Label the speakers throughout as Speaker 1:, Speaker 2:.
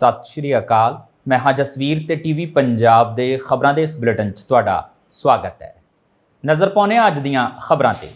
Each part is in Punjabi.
Speaker 1: ਸਤਿ ਸ਼੍ਰੀ ਅਕਾਲ। ਮੈਂ ਹਾਂ ਜਸਵੀਰ ਤੇ ਟੀਵੀ ਪੰਜਾਬ ਦੇ ਖਬਰਾਂ ਦੇ ਇਸ ਬੁਲੇਟਿਨ 'ਚ ਤੁਹਾਡਾ ਸਵਾਗਤ ਹੈ। ਨਜ਼ਰ ਪਾਉਂਦੇ ਹਾਂ ਅੱਜ ਦੀਆਂ ਖਬਰਾਂ ਤੇ।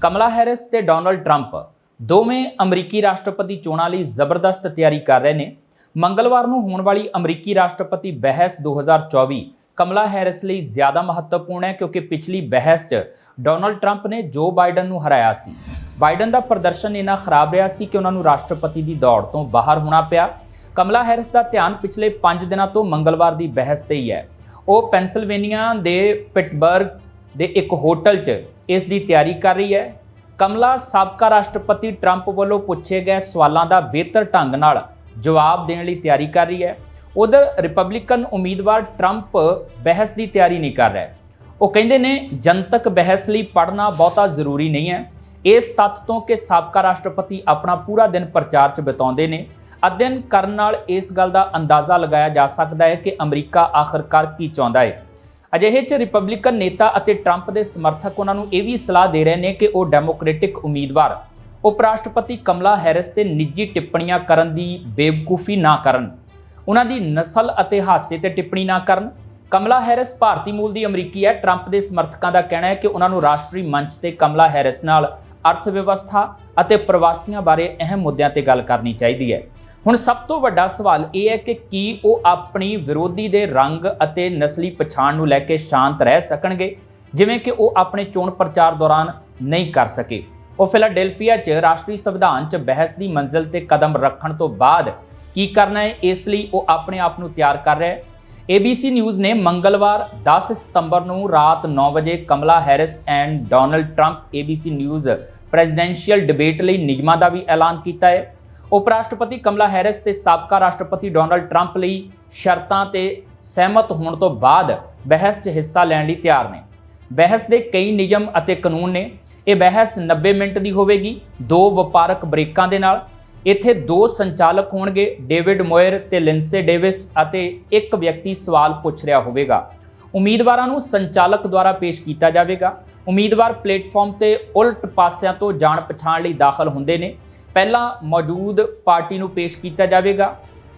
Speaker 1: ਕਮਲਾ ਹੈਰਿਸ ਤੇ ਡੋਨਲਡ ਟਰੰਪ ਦੋਵੇਂ ਅਮਰੀਕੀ ਰਾਸ਼ਟਰਪਤੀ ਚੋਣਾਂ ਲਈ ਜ਼ਬਰਦਸਤ ਤਿਆਰੀ ਕਰ ਰਹੇ ਨੇ। ਮੰਗਲਵਾਰ ਨੂੰ ਹੋਣ ਵਾਲੀ ਅਮਰੀਕੀ ਰਾਸ਼ਟਰਪਤੀ ਬਹਿਸ 2024 ਕਮਲਾ ਹੈਰਿਸ ਲਈ ਜ਼ਿਆਦਾ ਮਹੱਤਵਪੂਰਨ ਹੈ ਕਿਉਂਕਿ ਪਿਛਲੀ ਬਹਿਸ 'ਚ ਡੋਨਲਡ ਟਰੰਪ ਨੇ ਜੋ ਬਾਈਡਨ ਨੂੰ ਹਰਾਇਆ ਸੀ। ਬਾਈਡਨ ਦਾ ਪ੍ਰਦਰਸ਼ਨ ਇੰਨਾ ਖਰਾਬ ਰਿਹਾ ਸੀ ਕਿ ਉਹਨਾਂ ਨੂੰ ਰਾਸ਼ਟਰਪਤੀ ਦੀ ਦੌੜ ਤੋਂ ਬਾਹਰ ਹੋਣਾ ਪਿਆ। ਕਮਲਾ ਹੈਰਿਸ ਦਾ ਧਿਆਨ ਪਿਛਲੇ 5 ਦਿਨਾਂ ਤੋਂ ਮੰਗਲਵਾਰ ਦੀ ਬਹਿਸ ਤੇ ਹੀ ਹੈ। ਉਹ ਪੈਨਸਿਲਵੇਨੀਆ ਦੇ ਪਿਟਬਰਗ ਦੇ ਇੱਕ ਹੋਟਲ 'ਚ ਇਸ ਦੀ ਤਿਆਰੀ ਕਰ ਰਹੀ ਹੈ। ਕਮਲਾ ਸਾਬਕਾ ਰਾਸ਼ਟਰਪਤੀ ਟਰੰਪ ਵੱਲੋਂ ਪੁੱਛੇ ਗਏ ਸਵਾਲਾਂ ਦਾ ਬਿਹਤਰ ਢੰਗ ਨਾਲ ਜਵਾਬ ਦੇਣ ਲਈ ਤਿਆਰੀ ਕਰ ਰਹੀ ਹੈ। ਉਧਰ ਰਿਪਬਲਿਕਨ ਉਮੀਦਵਾਰ ਟਰੰਪ ਬਹਿਸ ਦੀ ਤਿਆਰੀ ਨਹੀਂ ਕਰ ਰਿਹਾ। ਉਹ ਕਹਿੰਦੇ ਨੇ, ਜਨਤਕ ਬਹਿਸ ਲਈ ਪੜ੍ਹਨਾ ਬਹੁਤਾ ਜ਼ਰੂਰੀ ਨਹੀਂ ਹੈ। ਇਸ ਤੱਥ ਤੋਂ ਕਿ ਸਾਬਕਾ ਰਾਸ਼ਟਰਪਤੀ ਆਪਣਾ ਪੂਰਾ ਦਿਨ ਪ੍ਰਚਾਰ 'ਚ ਬਿਤਾਉਂਦੇ ਨੇ। ਅਧਿਐਨ ਕਰਨ ਨਾਲ ਇਸ ਗੱਲ ਦਾ ਅੰਦਾਜ਼ਾ ਲਗਾਇਆ ਜਾ ਸਕਦਾ ਹੈ ਕਿ ਅਮਰੀਕਾ ਆਖਰਕਾਰ ਕੀ ਚਾਹੁੰਦਾ ਹੈ। ਅਜਿਹੇ 'ਚ ਰਿਪਬਲਿਕਨ ਨੇਤਾ ਅਤੇ ਟਰੰਪ ਦੇ ਸਮਰਥਕ ਉਹਨਾਂ ਨੂੰ ਇਹ ਵੀ ਸਲਾਹ ਦੇ ਰਹੇ ਨੇ ਕਿ ਉਹ ਡੈਮੋਕ੍ਰੈਟਿਕ ਉਮੀਦਵਾਰ ਉਪ ਰਾਸ਼ਟਰਪਤੀ ਕਮਲਾ ਹੈਰਿਸ ਤੇ ਨਿੱਜੀ ਟਿੱਪਣੀਆਂ ਕਰਨ ਦੀ ਬੇਵਕੂਫੀ ਨਾ ਕਰਨ। ਉਹਨਾਂ ਦੀ ਨਸਲ ਅਤੇ ਹਾਸੇ ਤੇ ਟਿੱਪਣੀ ਨਾ ਕਰਨ। ਕਮਲਾ ਹੈਰਿਸ ਭਾਰਤੀ ਮੂਲ ਦੀ ਅਮਰੀਕੀ ਹੈ। ਟਰੰਪ ਦੇ ਸਮਰਥਕਾਂ ਦਾ ਕਹਿਣਾ ਹੈ ਕਿ ਉਹਨਾਂ ਨੂੰ ਰਾਸ਼ਟਰੀ ਮੰਚ ਤੇ ਕਮਲਾ ਹੈਰਿਸ ਨਾਲ ਅਰਥ ਵਿਵਸਥਾ ਅਤੇ ਪ੍ਰਵਾਸੀਆਂ ਬਾਰੇ ਅਹਿਮ ਮੁੱਦਿਆਂ ਤੇ ਗੱਲ ਕਰਨੀ ਚਾਹੀਦੀ ਹੈ। ਹੁਣ ਸਭ ਤੋਂ ਵੱਡਾ ਸਵਾਲ ਇਹ ਹੈ ਕਿ ਕੀ ਉਹ ਆਪਣੀ ਵਿਰੋਧੀ ਦੇ ਰੰਗ ਅਤੇ ਨਸਲੀ ਪਛਾਣ ਨੂੰ ਲੈ ਕੇ ਸ਼ਾਂਤ ਰਹਿ ਸਕਣਗੇ? ਜਿਵੇਂ ਕਿ ਉਹ ਆਪਣੇ ਚੋਣ ਪ੍ਰਚਾਰ ਦੌਰਾਨ ਨਹੀਂ ਕਰ ਸਕੇ। ਉਹ ਫਿਲਾਡੈਲਫੀਆ 'ਚ ਰਾਸ਼ਟਰੀ ਸੰਵਿਧਾਨ 'ਚ ਬਹਿਸ ਦੀ ਮੰਜ਼ਿਲ ਤੇ ਕਦਮ ਰੱਖਣ ਤੋਂ ਬਾਅਦ ਕੀ ਕਰਨਾ ਹੈ? ਇਸ ਲਈ ਉਹ ਆਪਣੇ ਆਪ ਨੂੰ ਤਿਆਰ ਕਰ ਰਿਹਾ ਹੈ। ABC ਨਿਊਜ਼ ਨੇ ਮੰਗਲਵਾਰ 10 ਸਤੰਬਰ ਨੂੰ ਰਾਤ 9 ਵਜੇ Kamala Harris and Donald Trump ABC news presidential debate ਲਈ ਨਿਯਮਾਂ ਦਾ ਵੀ ਐਲਾਨ ਕੀਤਾ ਹੈ। ਉਪ ਰਾਸ਼ਟਰਪਤੀ ਕਮਲਾ ਹੈਰਿਸ ਤੇ ਸਾਬਕਾ ਰਾਸ਼ਟਰਪਤੀ ਡੋਨਲਡ ਟਰੰਪ ਲਈ ਸ਼ਰਤਾਂ ਤੇ ਸਹਿਮਤ ਹੋਣ ਤੋਂ ਬਾਅਦ ਬਹਿਸ 'ਚ ਹਿੱਸਾ ਲੈਣ ਲਈ ਤਿਆਰ ਨੇ। ਬਹਿਸ ਦੇ ਕਈ ਨਿਯਮ ਅਤੇ ਕਾਨੂੰਨ ਨੇ। ਇਹ ਬਹਿਸ 90 ਮਿੰਟ ਦੀ ਹੋਵੇਗੀ, ਦੋ ਵਪਾਰਕ ਬ੍ਰੇਕਾਂ ਦੇ ਨਾਲ। ਇੱਥੇ ਦੋ ਸੰਚਾਲਕ ਹੋਣਗੇ, ਡੇਵਿਡ ਮੋਇਰ ਤੇ ਲਿੰਸੇ ਡੇਵਿਸ ਅਤੇ ਇੱਕ ਵਿਅਕਤੀ ਸਵਾਲ ਪੁੱਛ ਰਿਹਾ ਹੋਵੇਗਾ। ਉਮੀਦਵਾਰਾਂ ਨੂੰ ਸੰਚਾਲਕ ਦੁਆਰਾ ਪੇਸ਼ ਕੀਤਾ ਜਾਵੇਗਾ। ਉਮੀਦਵਾਰ ਪਲੇਟਫਾਰਮ ਤੇ ਉਲਟ ਪਾਸਿਆਂ ਤੋਂ ਜਾਣ ਪਛਾਣ ਲਈ ਦਾਖਲ ਹੁੰਦੇ ਨੇ। ਪਹਿਲਾਂ ਮੌਜੂਦ ਪਾਰਟੀ ਨੂੰ ਪੇਸ਼ ਕੀਤਾ ਜਾਵੇਗਾ।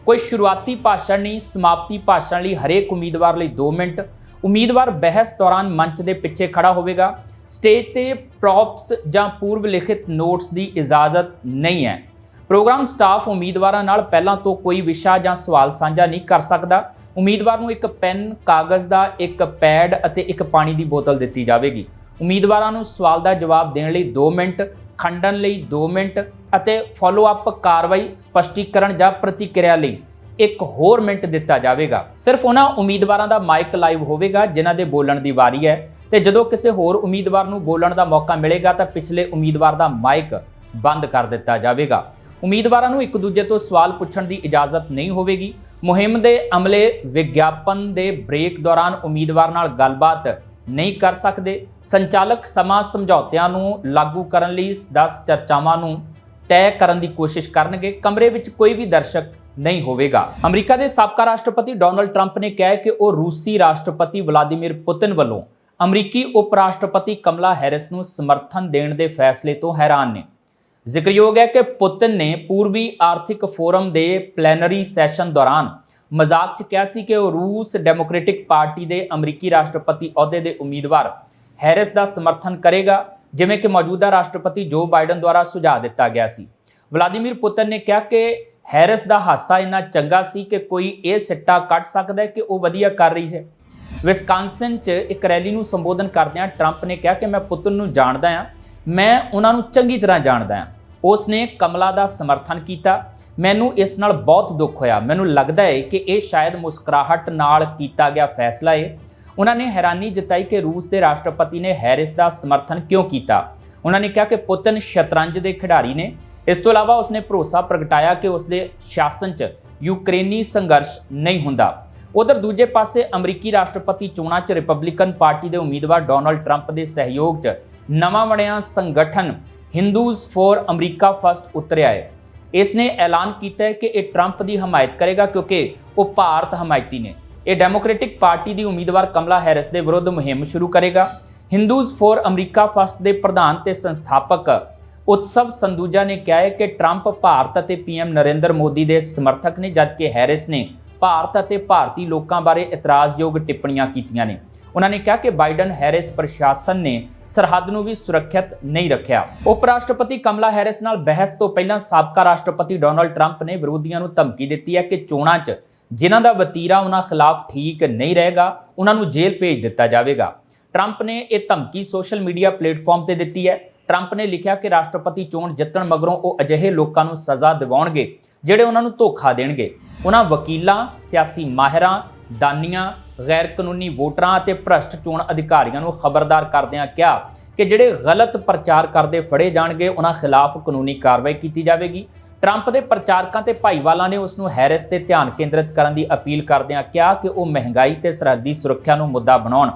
Speaker 1: ਕੋਈ ਸ਼ੁਰੂਆਤੀ ਭਾਸ਼ਣ ਨਹੀਂ, ਸਮਾਪਤੀ ਭਾਸ਼ਣ ਲਈ ਹਰੇਕ ਉਮੀਦਵਾਰ ਲਈ 2 ਮਿੰਟ। ਉਮੀਦਵਾਰ ਬਹਿਸ ਦੌਰਾਨ ਮੰਚ ਦੇ ਪਿੱਛੇ ਖੜਾ ਹੋਵੇਗਾ। ਸਟੇਜ ਤੇ ਪ੍ਰੋਪਸ ਜਾਂ ਪੂਰਵ ਲਿਖਿਤ ਨੋਟਸ ਦੀ ਇਜਾਜ਼ਤ ਨਹੀਂ ਹੈ। ਪ੍ਰੋਗਰਾਮ ਸਟਾਫ ਉਮੀਦਵਾਰਾਂ ਨਾਲ ਪਹਿਲਾਂ ਤੋਂ ਕੋਈ ਵਿਸ਼ਾ ਜਾਂ ਸਵਾਲ ਸਾਂਝਾ ਨਹੀਂ ਕਰ ਸਕਦਾ। ਉਮੀਦਵਾਰ ਨੂੰ ਇੱਕ ਪੈਨ, ਕਾਗਜ਼ ਦਾ ਇੱਕ ਪੈਡ ਅਤੇ ਇੱਕ ਪਾਣੀ ਦੀ ਬੋਤਲ ਦਿੱਤੀ ਜਾਵੇਗੀ। ਉਮੀਦਵਾਰਾਂ ਨੂੰ ਸਵਾਲ ਦਾ ਜਵਾਬ ਦੇਣ ਲਈ 2 ਮਿੰਟ। ਖੰਡਨ ਲਈ 2 ਮਿੰਟ ਅਤੇ ਫਾਲੋ ਅਪ ਕਾਰਵਾਈ ਸਪਸ਼ਟੀਕਰਨ ਜਾਂ ਪ੍ਰਤੀਕਿਰਿਆ ਲਈ ਇੱਕ ਹੋਰ ਮਿੰਟ ਦਿੱਤਾ ਜਾਵੇਗਾ। ਸਿਰਫ ਉਹਨਾਂ ਉਮੀਦਵਾਰਾਂ ਦਾ ਮਾਈਕ ਲਾਈਵ ਹੋਵੇਗਾ, ਜਿਨ੍ਹਾਂ ਦੇ ਬੋਲਣ ਦੀ ਵਾਰੀ ਹੈ। ਤੇ ਜਦੋਂ ਕਿਸੇ ਹੋਰ ਉਮੀਦਵਾਰ ਨੂੰ ਬੋਲਣ ਦਾ ਮੌਕਾ ਮਿਲੇਗਾ, ਤਾਂ ਪਿਛਲੇ ਉਮੀਦਵਾਰ ਦਾ ਮਾਈਕ ਬੰਦ ਕਰ ਦਿੱਤਾ ਜਾਵੇਗਾ। ਉਮੀਦਵਾਰਾਂ ਨੂੰ ਇੱਕ ਦੂਜੇ ਤੋਂ ਸਵਾਲ ਪੁੱਛਣ ਦੀ ਇਜਾਜ਼ਤ ਨਹੀਂ ਹੋਵੇਗੀ। ਮੁਹਿੰਮ ਦੇ ਅਮਲੇ ਵਿਗਿਆਪਨ ਦੇ ਬ੍ਰੇਕ ਦੌਰਾਨ ਉਮੀਦਵਾਰ ਨਾਲ ਗੱਲਬਾਤ ਨਹੀਂ ਕਰ ਸਕਦੇ। ਸੰਚਾਲਕ ਸਮਾਂ ਸਮਝੌਤਿਆਂ ਨੂੰ ਲਾਗੂ ਕਰਨ ਲਈ 10 ਚਰਚਾਵਾਂ ਨੂੰ ਤੈਅ ਕਰਨ ਦੀ ਕੋਸ਼ਿਸ਼ ਕਰਨਗੇ। ਕਮਰੇ ਵਿੱਚ ਕੋਈ ਵੀ ਦਰਸ਼ਕ ਨਹੀਂ ਹੋਵੇਗਾ। ਅਮਰੀਕਾ ਦੇ ਸਾਬਕਾ ਰਾਸ਼ਟਰਪਤੀ ਡੋਨਲਡ ਟਰੰਪ ਨੇ ਕਿਹਾ ਕਿ ਉਹ ਰੂਸੀ ਰਾਸ਼ਟਰਪਤੀ ਵਲਾਦੀਮੀਰ ਪੁਤਿਨ ਵੱਲੋਂ ਅਮਰੀਕੀ ਉਪ ਰਾਸ਼ਟਰਪਤੀ ਕਮਲਾ ਹੈਰਿਸ ਨੂੰ ਸਮਰਥਨ ਦੇਣ ਦੇ ਫੈਸਲੇ ਤੋਂ ਹੈਰਾਨ ਨੇ। ਜ਼ਿਕਰਯੋਗ ਹੈ ਕਿ ਪੁਤਿਨ ਨੇ ਪੂਰਬੀ ਆਰਥਿਕ ਫੋਰਮ ਦੇ ਪਲੈਨਰੀ ਸੈਸ਼ਨ ਦੌਰਾਨ ਮਜ਼ਾਕ 'ਚ ਕਿਹਾ ਸੀ ਕਿ ਉਹ ਰੂਸ ਡੈਮੋਕ੍ਰੈਟਿਕ ਪਾਰਟੀ ਦੇ ਅਮਰੀਕੀ ਰਾਸ਼ਟਰਪਤੀ ਅਹੁਦੇ ਦੇ ਉਮੀਦਵਾਰ ਹੈਰਿਸ ਦਾ ਸਮਰਥਨ ਕਰੇਗਾ, ਜਿਵੇਂ ਕਿ ਮੌਜੂਦਾ ਰਾਸ਼ਟਰਪਤੀ ਜੋ ਬਾਈਡਨ ਦੁਆਰਾ ਸੁਝਾਅ ਦਿੱਤਾ ਗਿਆ ਸੀ। ਵਲਾਦੀਮੀਰ ਪੁਤਨ ਨੇ ਕਿਹਾ ਕਿ ਹੈਰਿਸ ਦਾ ਹਾਸਾ ਇੰਨਾ ਚੰਗਾ ਸੀ ਕਿ ਕੋਈ ਇਹ ਸਿੱਟਾ ਕੱਢ ਸਕਦਾ ਹੈ ਕਿ ਉਹ ਵਧੀਆ ਕਰ ਰਹੀ ਹੈ। ਵਿਸਕਾਂਸਨ 'ਚ ਇੱਕ ਰੈਲੀ ਨੂੰ ਸੰਬੋਧਨ ਕਰਦਿਆਂ ਟਰੰਪ ਨੇ ਕਿਹਾ ਕਿ ਮੈਂ ਪੁਤਨ ਨੂੰ ਜਾਣਦਾ ਹਾਂ, ਮੈਂ ਉਹਨਾਂ ਨੂੰ ਚੰਗੀ ਤਰ੍ਹਾਂ ਜਾਣਦਾ ਹਾਂ। ਉਸ ਨੇ ਕਮਲਾ ਦਾ ਸਮਰਥਨ ਕੀਤਾ ਮੈਨੂੰ ਇਸ ਨਾਲ ਬਹੁਤ ਦੁੱਖ ਹੋਇਆ। ਮੈਨੂੰ ਲੱਗਦਾ ਹੈ ਕਿ ਇਹ ਸ਼ਾਇਦ ਮੁਸਕਰਾਹਟ ਨਾਲ ਕੀਤਾ ਗਿਆ ਫੈਸਲਾ ਹੈ ਉਹਨਾਂ ਨੇ ਹੈਰਾਨੀ ਜਤਾਈ ਕਿ ਰੂਸ ਦੇ ਰਾਸ਼ਟਰਪਤੀ ਨੇ ਹੈਰਿਸ ਦਾ ਸਮਰਥਨ ਕਿਉਂ ਕੀਤਾ? ਉਹਨਾਂ ਨੇ ਕਿਹਾ ਕਿ ਪੁਤਨ ਸ਼ਤਰੰਜ ਦੇ ਖਿਡਾਰੀ ਨੇ। ਇਸ ਤੋਂ ਇਲਾਵਾ ਉਸਨੇ ਭਰੋਸਾ ਪ੍ਰਗਟਾਇਆ ਕਿ ਉਸਦੇ ਸ਼ਾਸਨ 'ਚ ਯੂਕਰੇਨੀ ਸੰਘਰਸ਼ ਨਹੀਂ ਹੁੰਦਾ। ਉਧਰ ਦੂਜੇ ਪਾਸੇ ਅਮਰੀਕੀ ਰਾਸ਼ਟਰਪਤੀ ਚੋਣਾਂ 'ਚ ਰਿਪਬਲਿਕਨ ਪਾਰਟੀ ਦੇ ਉਮੀਦਵਾਰ ਡੋਨਲਡ ਟਰੰਪ ਦੇ ਸਹਿਯੋਗ 'ਚ ਨਵਾਂ ਬਣਿਆ ਸੰਗਠਨ ਹਿੰਦੂਜ਼ ਫੋਰ ਅਮਰੀਕਾ ਫਸਟ ਉਤਰਿਆ ਹੈ ਇਸ ਨੇ ਐਲਾਨ ਕੀਤਾ ਹੈ ਕਿ ਇਹ ਟਰੰਪ ਦੀ ਹਮਾਇਤ ਕਰੇਗਾ ਕਿਉਂਕਿ ਉਹ ਭਾਰਤ ਹਮਾਇਤੀ ਨੇ। ਇਹ ਡੈਮੋਕ੍ਰੈਟਿਕ ਪਾਰਟੀ ਦੀ ਉਮੀਦਵਾਰ ਕਮਲਾ ਹੈਰਿਸ ਦੇ ਵਿਰੁੱਧ ਮੁਹਿੰਮ ਸ਼ੁਰੂ ਕਰੇਗਾ। ਹਿੰਦੂਜ਼ ਫੋਰ ਅਮਰੀਕਾ ਫਸਟ ਦੇ ਪ੍ਰਧਾਨ ਤੇ ਸੰਸਥਾਪਕ ਉਤਸਵ ਸੰਦੂਜਾ ਨੇ ਕਿਹਾ ਹੈ ਕਿ ਟਰੰਪ ਭਾਰਤ ਅਤੇ ਪੀਐਮ ਨਰਿੰਦਰ ਮੋਦੀ ਦੇ ਸਮਰਥਕ ਨੇ, ਜਦਕਿ ਹੈਰਿਸ ਨੇ ਭਾਰਤ ਅਤੇ ਭਾਰਤੀ ਲੋਕਾਂ ਬਾਰੇ ਇਤਰਾਜ਼ਯੋਗ ਟਿੱਪਣੀਆਂ ਕੀਤੀਆਂ ਨੇ। ਉਹਨਾਂ ਨੇ ਕਿਹਾ ਕਿ ਬਾਈਡਨ ਹੈਰਿਸ ਪ੍ਰਸ਼ਾਸਨ ਨੇ ਸਰਹੱਦ ਨੂੰ ਵੀ ਸੁਰੱਖਿਅਤ ਨਹੀਂ ਰੱਖਿਆ। ਉਪ ਰਾਸ਼ਟਰਪਤੀ ਕਮਲਾ ਹੈਰਿਸ ਨਾਲ ਬਹਿਸ ਤੋਂ ਪਹਿਲਾਂ ਸਾਬਕਾ ਰਾਸ਼ਟਰਪਤੀ ਡੋਨਲਡ ਟਰੰਪ ਨੇ ਵਿਰੋਧੀਆਂ ਨੂੰ ਧਮਕੀ ਦਿੱਤੀ ਹੈ ਕਿ ਚੋਣਾਂ 'ਚ ਜਿਨ੍ਹਾਂ ਦਾ ਵਤੀਰਾ ਉਹਨਾਂ ਖਿਲਾਫ ਠੀਕ ਨਹੀਂ ਰਹੇਗਾ, ਉਹਨਾਂ ਨੂੰ ਜੇਲ੍ਹ ਭੇਜ ਦਿੱਤਾ ਜਾਵੇਗਾ। ਟਰੰਪ ਨੇ ਇਹ ਧਮਕੀ ਸੋਸ਼ਲ ਮੀਡੀਆ ਪਲੇਟਫਾਰਮ ਤੇ ਦਿੱਤੀ ਹੈ। ਟਰੰਪ ਨੇ ਲਿਖਿਆ ਕਿ ਰਾਸ਼ਟਰਪਤੀ ਚੋਣ ਜਿੱਤਣ ਮਗਰੋਂ ਉਹ ਅਜਿਹੇ ਲੋਕਾਂ ਨੂੰ ਸਜ਼ਾ ਦਿਵਾਉਣਗੇ, ਜਿਹੜੇ ਉਹਨਾਂ ਨੂੰ ਧੋਖਾ ਦੇਣਗੇ। ਉਹਨਾਂ ਵਕੀਲਾਂ, ਸਿਆਸੀ ਮਾਹਿਰਾਂ, ਦਾਨੀਆਂ ਗੈਰ ਕਾਨੂੰਨੀ ਵੋਟਰਾਂ ਅਤੇ ਭ੍ਰਸ਼ਟ ਚੋਣ ਅਧਿਕਾਰੀਆਂ ਨੂੰ ਖਬਰਦਾਰ ਕਰਦਿਆਂ ਕਿਹਾ ਕਿ ਜਿਹੜੇ ਗਲਤ ਪ੍ਰਚਾਰ ਕਰਦੇ ਫੜੇ ਜਾਣਗੇ, ਉਹਨਾਂ ਖਿਲਾਫ ਕਾਨੂੰਨੀ ਕਾਰਵਾਈ ਕੀਤੀ ਜਾਵੇਗੀ। ਟਰੰਪ ਦੇ ਪ੍ਰਚਾਰਕਾਂ ਤੇ ਭਾਈਵਾਲਾਂ ਨੇ ਉਸ ਨੂੰ ਹੈਰਿਸ ਤੇ ਧਿਆਨ ਕੇਂਦਰਿਤ ਕਰਨ ਦੀ ਅਪੀਲ ਕਰਦਿਆਂ ਕਿਹਾ ਕਿ ਉਹ ਮਹਿੰਗਾਈ ਤੇ ਸਰਹੱਦੀ ਸੁਰੱਖਿਆ ਨੂੰ ਮੁੱਦਾ ਬਣਾਉਣ।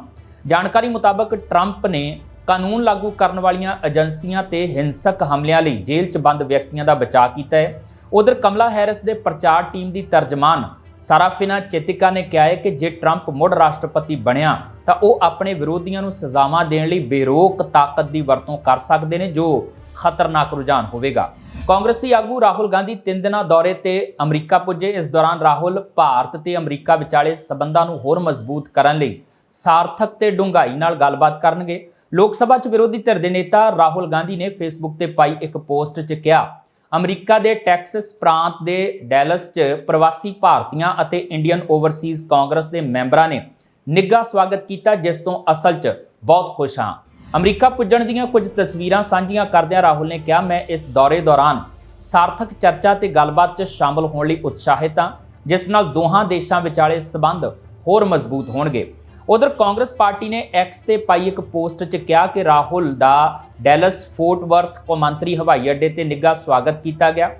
Speaker 1: ਜਾਣਕਾਰੀ ਮੁਤਾਬਕ ਟਰੰਪ ਨੇ ਕਾਨੂੰਨ ਲਾਗੂ ਕਰਨ ਵਾਲੀਆਂ ਏਜੰਸੀਆਂ ਤੇ ਹਿੰਸਕ ਹਮਲਿਆਂ ਲਈ ਜੇਲ੍ਹ 'ਚ ਬੰਦ ਵਿਅਕਤੀਆਂ ਦਾ ਬਚਾਅ ਕੀਤਾ ਹੈ। ਉਧਰ ਕਮਲਾ ਹੈਰਿਸ ਦੇ ਪ੍ਰਚਾਰ ਟੀਮ ਦੀ ਤਰਜਮਾਨ ਸਾਰਾਫਿਨਾ ਚੇਤਿਕਾ ਨੇ ਕਿਹਾ ਹੈ ਕਿ ਜੇ ਟਰੰਪ ਮੁੜ ਰਾਸ਼ਟਰਪਤੀ ਬਣਿਆ, ਤਾਂ ਉਹ ਆਪਣੇ ਵਿਰੋਧੀਆਂ ਨੂੰ ਸਜ਼ਾਵਾਂ ਦੇਣ ਲਈ ਬੇਰੋਕ ਤਾਕਤ ਦੀ ਵਰਤੋਂ ਕਰ ਸਕਦੇ ਨੇ, ਜੋ ਖਤਰਨਾਕ ਰੁਝਾਨ ਹੋਵੇਗਾ। ਕਾਂਗਰਸੀ ਆਗੂ ਰਾਹੁਲ ਗਾਂਧੀ ਤਿੰਨ ਦਿਨਾਂ ਦੌਰੇ ਤੇ ਅਮਰੀਕਾ ਪੁੱਜੇ। ਇਸ ਦੌਰਾਨ ਰਾਹੁਲ ਭਾਰਤ ਤੇ ਅਮਰੀਕਾ ਵਿਚਾਲੇ ਸਬੰਧਾਂ ਨੂੰ ਹੋਰ ਮਜ਼ਬੂਤ ਕਰਨ ਲਈ ਸਾਰਥਕ ਤੇ ਡੂੰਘਾਈ ਨਾਲ ਗੱਲਬਾਤ ਕਰਨਗੇ। ਲੋਕ ਸਭਾ 'ਚ ਵਿਰੋਧੀ ਧਿਰ ਦੇ ਨੇਤਾ ਰਾਹੁਲ ਗਾਂਧੀ ਨੇ ਫੇਸਬੁੱਕ ਤੇ ਪਾਈ ਇੱਕ ਪੋਸਟ 'ਚ ਕਿਹਾ ਅਮਰੀਕਾ ਦੇ ਟੈਕਸਸ ਪ੍ਰਾਂਤ ਦੇ ਡੈਲਸ 'ਚ ਪ੍ਰਵਾਸੀ ਭਾਰਤੀਆਂ ਅਤੇ ਇੰਡੀਅਨ ਓਵਰਸੀਜ਼ ਕਾਂਗਰਸ ਦੇ ਮੈਂਬਰਾਂ ਨੇ ਨਿੱਘਾ ਸਵਾਗਤ ਕੀਤਾ, ਜਿਸ ਤੋਂ ਅਸਲ 'ਚ ਬਹੁਤ ਖੁਸ਼ ਹਾਂ। ਅਮਰੀਕਾ ਪੁੱਜਣ ਦੀਆਂ ਕੁਝ ਤਸਵੀਰਾਂ ਸਾਂਝੀਆਂ ਕਰਦਿਆਂ ਰਾਹੁਲ ਨੇ ਕਿਹਾ, ਮੈਂ ਇਸ ਦੌਰੇ ਦੌਰਾਨ ਸਾਰਥਕ ਚਰਚਾ ਤੇ ਗੱਲਬਾਤ 'ਚ ਸ਼ਾਮਲ ਹੋਣ ਲਈ ਉਤਸ਼ਾਹਿਤ ਹਾਂ, ਜਿਸ ਨਾਲ ਦੋਹਾਂ ਦੇਸ਼ਾਂ ਵਿਚਾਲੇ ਸਬੰਧ ਹੋਰ ਮਜ਼ਬੂਤ ਹੋਣਗੇ। ਉਧਰ ਕਾਂਗਰਸ ਪਾਰਟੀ ਨੇ ਐਕਸ ਤੇ ਪਾਈ ਇੱਕ ਪੋਸਟ 'ਚ ਕਿਹਾ ਕਿ ਰਾਹੁਲ ਦਾ ਡੈਲਸ ਫੋਰਟ ਵਰਥ ਕੌਮਾਂਤਰੀ ਹਵਾਈ ਅੱਡੇ ਤੇ ਨਿੱਘਾ ਸਵਾਗਤ ਕੀਤਾ ਗਿਆ।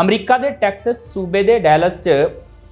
Speaker 1: ਅਮਰੀਕਾ ਦੇ ਟੈਕਸਸ ਸੂਬੇ ਦੇ ਡੈਲਸ 'ਚ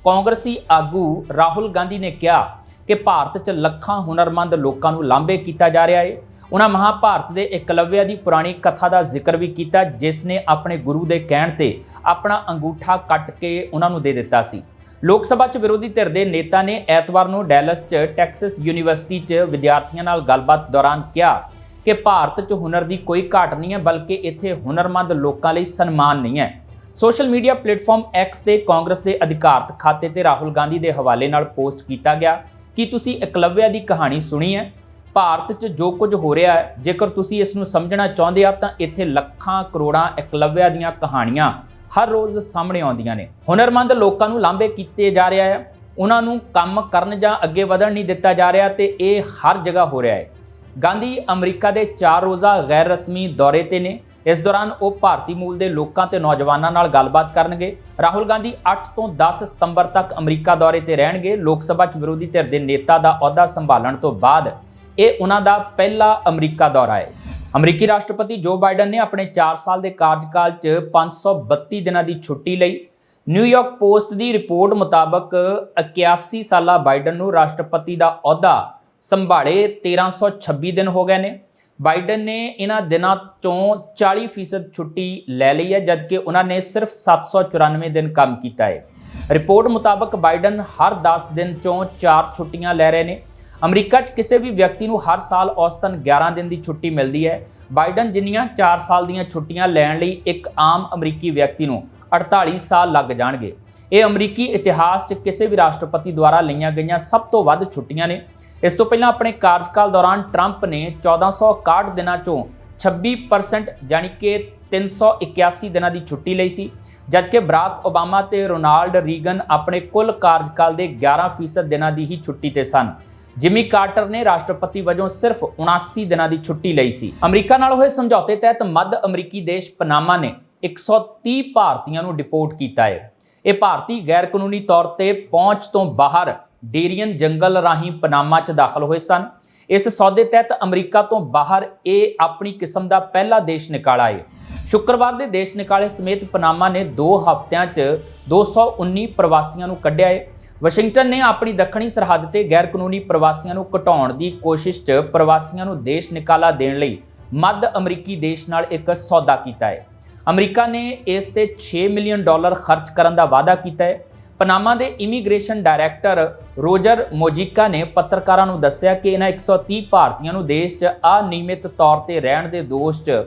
Speaker 1: ਕਾਂਗਰਸੀ ਆਗੂ ਰਾਹੁਲ ਗਾਂਧੀ ਨੇ ਕਿਹਾ ਕਿ ਭਾਰਤ 'ਚ ਲੱਖਾਂ ਹੁਨਰਮੰਦ ਲੋਕਾਂ ਨੂੰ ਲਾਂਭੇ ਕੀਤਾ ਜਾ ਰਿਹਾ ਏ। ਉਹਨਾਂ ਮਹਾਭਾਰਤ ਦੇ ਇਕਲਵਿਆ ਦੀ ਪੁਰਾਣੀ ਕਥਾ ਦਾ ਜ਼ਿਕਰ ਵੀ ਕੀਤਾ, ਜਿਸ ਨੇ ਆਪਣੇ ਗੁਰੂ ਦੇ ਕਹਿਣ ਤੇ ਆਪਣਾ ਅੰਗੂਠਾ ਕੱਟ ਕੇ ਉਹਨਾਂ ਨੂੰ ਦੇ ਦਿੱਤਾ ਸੀ। ਲੋਕ ਸਭਾ 'ਚ ਵਿਰੋਧੀ ਧਿਰ ਦੇ ਨੇਤਾ ਨੇ ਐਤਵਾਰ ਨੂੰ ਡੈਲਸ 'ਚ ਟੈਕਸਸ ਯੂਨੀਵਰਸਿਟੀ 'ਚ ਵਿਦਿਆਰਥੀਆਂ ਨਾਲ ਗੱਲਬਾਤ ਦੌਰਾਨ ਕਿਹਾ ਕਿ ਭਾਰਤ 'ਚ ਹੁਨਰ ਦੀ ਕੋਈ ਘਾਟ ਨਹੀਂ ਹੈ, ਬਲਕਿ ਇੱਥੇ ਹੁਨਰਮੰਦ ਲੋਕਾਂ ਲਈ ਸਨਮਾਨ ਨਹੀਂ ਹੈ। ਸੋਸ਼ਲ ਮੀਡੀਆ ਪਲੇਟਫਾਰਮ X ਤੇ ਕਾਂਗਰਸ ਦੇ ਅਧਿਕਾਰਤ ਖਾਤੇ ਤੇ ਰਾਹੁਲ ਗਾਂਧੀ ਦੇ ਹਵਾਲੇ ਨਾਲ ਪੋਸਟ ਕੀਤਾ ਗਿਆ। ਕਿ ਤੁਸੀਂ ਇਕਲਵਿਆ ਦੀ ਕਹਾਣੀ ਸੁਣੀ ਹੈ? ਭਾਰਤ 'ਚ ਜੋ ਕੁਝ ਹੋ ਰਿਹਾ ਹੈ, ਜੇਕਰ ਤੁਸੀਂ ਇਸ ਨੂੰ ਸਮਝਣਾ ਚਾਹੁੰਦੇ ਆ, ਤਾਂ ਇੱਥੇ ਲੱਖਾਂ ਕਰੋੜਾਂ ਇਕਲਵਿਆ ਦੀਆਂ ਕਹਾਣੀਆਂ ਹਰ ਰੋਜ਼ ਸਾਹਮਣੇ ਆਉਂਦੀਆਂ ਨੇ। ਹੁਨਰਮੰਦ ਲੋਕਾਂ ਨੂੰ ਲਾਂਭੇ ਕੀਤੇ ਜਾ ਰਿਹਾ ਹੈ। ਉਹਨਾਂ ਨੂੰ ਕੰਮ ਕਰਨ ਜਾਂ ਅੱਗੇ ਵਧਣ ਨਹੀਂ ਦਿੱਤਾ ਜਾ ਰਿਹਾ ਤੇ ਇਹ ਹਰ ਜਗ੍ਹਾ ਹੋ ਰਿਹਾ ਹੈ। ਗਾਂਧੀ ਅਮਰੀਕਾ ਦੇ 4 ਰੋਜ਼ਾ ਗੈਰ ਰਸਮੀ ਦੌਰੇ ਤੇ ਨੇ। ਇਸ ਦੌਰਾਨ ਉਹ ਭਾਰਤੀ ਮੂਲ ਦੇ ਲੋਕਾਂ ਤੇ ਨੌਜਵਾਨਾਂ ਨਾਲ ਗੱਲਬਾਤ ਕਰਨਗੇ। ਰਾਹੁਲ ਗਾਂਧੀ 8 ਤੋਂ 10 ਸਤੰਬਰ ਤੱਕ ਅਮਰੀਕਾ ਦੌਰੇ ਤੇ ਰਹਿਣਗੇ। ਲੋਕ ਸਭਾ 'ਚ ਵਿਰੋਧੀ ਧਿਰ ਦੇ ਨੇਤਾ ਦਾ ਅਹੁਦਾ ਸੰਭਾਲਣ ਤੋਂ ਬਾਅਦ ਇਹ ਉਹਨਾਂ ਦਾ ਪਹਿਲਾ ਅਮਰੀਕਾ ਦੌਰਾ ਹੈ। ਅਮਰੀਕੀ ਰਾਸ਼ਟਰਪਤੀ ਜੋ ਬਾਈਡਨ ਨੇ ਆਪਣੇ 4 ਸਾਲ ਦੇ ਕਾਰਜਕਾਲ 'ਚ 532 ਦਿਨਾਂ ਦੀ ਛੁੱਟੀ ਲਈ ਨਿਊਯਾਰਕ ਪੋਸਟ ਦੀ ਰਿਪੋਰਟ ਮੁਤਾਬਕ 81 ਸਾਲਾ ਬਾਈਡਨ ਨੂੰ ਰਾਸ਼ਟਰਪਤੀ ਦਾ ਅਹੁਦਾ ਸੰਭਾਲੇ 1326 ਦਿਨ ਹੋ ਗਏ ਨੇ। ਬਾਈਡਨ ਨੇ ਇਹਨਾਂ ਦਿਨਾਂ ਚੋਂ 40% ਛੁੱਟੀ ਲੈ ਲਈ ਹੈ, ਜਦਕਿ ਉਹਨਾਂ ਨੇ ਸਿਰਫ 794 ਦਿਨ ਕੰਮ ਕੀਤਾ ਹੈ। ਰਿਪੋਰਟ ਮੁਤਾਬਕ ਬਾਈਡਨ ਹਰ 10 ਦਿਨ ਚੋਂ 4 ਛੁੱਟੀਆਂ ਲੈ ਰਹੇ ਨੇ। ਅਮਰੀਕਾ 'ਚ ਕਿਸੇ ਵੀ ਵਿਅਕਤੀ ਨੂੰ ਹਰ ਸਾਲ ਔਸਤਨ 11 ਦਿਨ ਦੀ ਛੁੱਟੀ ਮਿਲਦੀ ਹੈ। ਬਾਈਡਨ ਜਿੰਨੀਆਂ 4 ਸਾਲ ਦੀਆਂ ਛੁੱਟੀਆਂ ਲੈਣ ਲਈ ਇੱਕ ਆਮ ਅਮਰੀਕੀ ਵਿਅਕਤੀ ਨੂੰ 48 ਸਾਲ ਲੱਗ ਜਾਣਗੇ। ਇਹ ਅਮਰੀਕੀ ਇਤਿਹਾਸ 'ਚ ਕਿਸੇ ਵੀ ਰਾਸ਼ਟਰਪਤੀ ਦੁਆਰਾ ਲਈਆਂ ਗਈਆਂ ਸਭ ਤੋਂ ਵੱਧ ਛੁੱਟੀਆਂ ਨੇ। ਇਸ ਤੋਂ ਪਹਿਲਾਂ ਆਪਣੇ ਕਾਰਜਕਾਲ ਦੌਰਾਨ ਟਰੰਪ ਨੇ 1461 ਦਿਨਾਂ ਚੋਂ 26% ਯਾਨੀ ਕਿ 381 ਦਿਨਾਂ ਦੀ ਛੁੱਟੀ ਲਈ ਸੀ, ਜਦਕਿ ਬਰਾਕ ਓਬਾਮਾ ਤੇ ਰੋਨਾਲਡ ਰੀਗਨ ਆਪਣੇ ਕੁੱਲ ਕਾਰਜਕਾਲ ਦੇ 11% ਦਿਨਾਂ ਦੀ ਹੀ ਛੁੱਟੀ ਤੇ ਸਨ। ਜਿਮੀ ਕਾਰਟਰ ਨੇ ਰਾਸ਼ਟਰਪਤੀ ਵਜੋਂ ਸਿਰਫ 79 ਦਿਨਾਂ ਦੀ ਛੁੱਟੀ ਲਈ ਸੀ। ਅਮਰੀਕਾ ਨਾਲ ਹੋਏ ਸਮਝੌਤੇ ਤਹਿਤ ਮੱਧ ਅਮਰੀਕੀ ਦੇਸ਼ ਪਨਾਮਾ ਨੇ 130 ਭਾਰਤੀਆਂ ਨੂੰ ਡਿਪੋਰਟ ਕੀਤਾ ਹੈ। ਇਹ ਭਾਰਤੀ ਗੈਰ ਕਾਨੂੰਨੀ ਤੌਰ ਤੇ ਪਹੁੰਚ ਤੋਂ ਬਾਹਰ ਡੇਰੀਅਨ ਜੰਗਲ ਰਾਹੀਂ ਪਨਾਮਾ 'ਚ ਦਾਖਲ ਹੋਏ ਸਨ। ਇਸ ਸੌਦੇ ਤਹਿਤ ਅਮਰੀਕਾ ਤੋਂ ਬਾਹਰ ਇਹ ਆਪਣੀ ਕਿਸਮ ਦਾ ਪਹਿਲਾ ਦੇਸ਼ ਨਿਕਾਲਾ ਹੈ ਸ਼ੁੱਕਰਵਾਰ ਦੇ ਦੇਸ਼ ਨਿਕਾਲੇ ਸਮੇਤ ਪਨਾਮਾ ਨੇ 2 ਹਫ਼ਤਿਆਂ 'ਚ 219 ਪ੍ਰਵਾਸੀਆਂ ਨੂੰ ਕੱਢਿਆ ਹੈ। ਵਾਸ਼ਿੰਗਟਨ ਨੇ ਆਪਣੀ ਦੱਖਣੀ ਸਰਹੱਦ ਤੇ ਗੈਰ ਕਾਨੂੰਨੀ ਪ੍ਰਵਾਸੀਆਂ ਨੂੰ ਘਟਾਉਣ ਦੀ ਕੋਸ਼ਿਸ਼ 'ਚ ਪ੍ਰਵਾਸੀਆਂ ਨੂੰ ਦੇਸ਼ ਨਿਕਾਲਾ ਦੇਣ ਲਈ ਮੱਧ ਅਮਰੀਕੀ ਦੇਸ਼ ਨਾਲ ਇੱਕ ਸੌਦਾ ਕੀਤਾ ਹੈ। ਅਮਰੀਕਾ ਨੇ ਇਸ ਤੇ 6 ਮਿਲੀਅਨ ਡਾਲਰ ਖਰਚ ਕਰਨ ਦਾ ਵਾਅਦਾ ਕੀਤਾ ਹੈ। ਪਨਾਮਾ ਦੇ ਇਮੀਗ੍ਰੇਸ਼ਨ ਡਾਇਰੈਕਟਰ ਰੋਜਰ ਮੋਜੀਕਾ ਨੇ ਪੱਤਰਕਾਰਾਂ ਨੂੰ ਦੱਸਿਆ ਕਿ ਇਹਨਾਂ 130 ਭਾਰਤੀਆਂ ਨੂੰ ਦੇਸ਼ 'ਚ ਅਨਿਯਮਿਤ ਤੌਰ ਤੇ ਰਹਿਣ ਦੇ ਦੋਸ਼ 'ਚ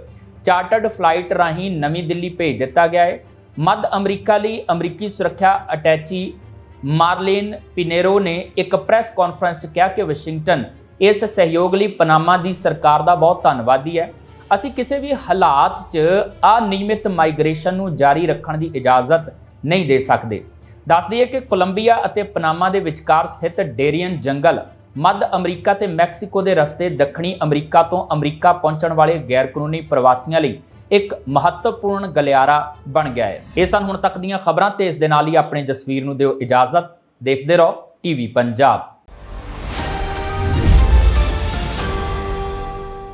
Speaker 1: ਚਾਰਟਰਡ ਫਲਾਈਟ ਰਾਹੀਂ ਨਵੀਂ ਦਿੱਲੀ ਭੇਜ ਦਿੱਤਾ ਗਿਆ ਹੈ। ਮੱਧ ਅਮਰੀਕਾ ਲਈ ਅਮਰੀਕੀ ਸੁਰੱਖਿਆ ਅਟੈਚੀ ਮਾਰਲੇਨ ਪਿਨੇਰੋ ਨੇ ਇੱਕ ਪ੍ਰੈਸ ਕਾਨਫਰੰਸ 'ਚ ਕਿਹਾ ਕਿ ਵਾਸ਼ਿੰਗਟਨ ਇਸ ਸਹਿਯੋਗ ਲਈ ਪਨਾਮਾ ਦੀ ਸਰਕਾਰ ਦਾ ਬਹੁਤ ਧੰਨਵਾਦੀ ਹੈ। ਅਸੀਂ ਕਿਸੇ ਵੀ ਹਾਲਾਤ 'ਚ ਅਨਿਯਮਿਤ ਮਾਈਗ੍ਰੇਸ਼ਨ ਨੂੰ ਜਾਰੀ ਰੱਖਣ ਦੀ ਇਜਾਜ਼ਤ ਨਹੀਂ ਦੇ ਸਕਦੇ। ਦੱਸ ਦਈਏ ਕਿ ਕੋਲੰਬੀਆ ਅਤੇ ਪਨਾਮਾ ਦੇ ਵਿਚਕਾਰ ਸਥਿਤ ਡੇਰੀਅਨ ਜੰਗਲ ਮੱਧ ਅਮਰੀਕਾ ਤੇ ਮੈਕਸੀਕੋ ਦੇ ਰਸਤੇ ਦੱਖਣੀ ਅਮਰੀਕਾ ਤੋਂ ਅਮਰੀਕਾ ਪਹੁੰਚਣ ਵਾਲੇ ਗੈਰ ਕਾਨੂੰਨੀ ਪ੍ਰਵਾਸੀਆਂ ਲਈ ਇੱਕ ਮਹੱਤਵਪੂਰਨ ਗਲਿਆਰਾ ਬਣ ਗਿਆ ਹੈ। ਇਹ ਸਨ ਹੁਣ ਤੱਕ ਦੀਆਂ ਖਬਰਾਂ ਤੇ ਇਸ ਦੇ ਨਾਲ ਹੀ ਆਪਣੇ ਜਸਵੀਰ ਨੂੰ ਦਿਓ ਇਜਾਜ਼ਤ। ਦੇਖਦੇ ਰਹੋ ਟੀਵੀ ਪੰਜਾਬ।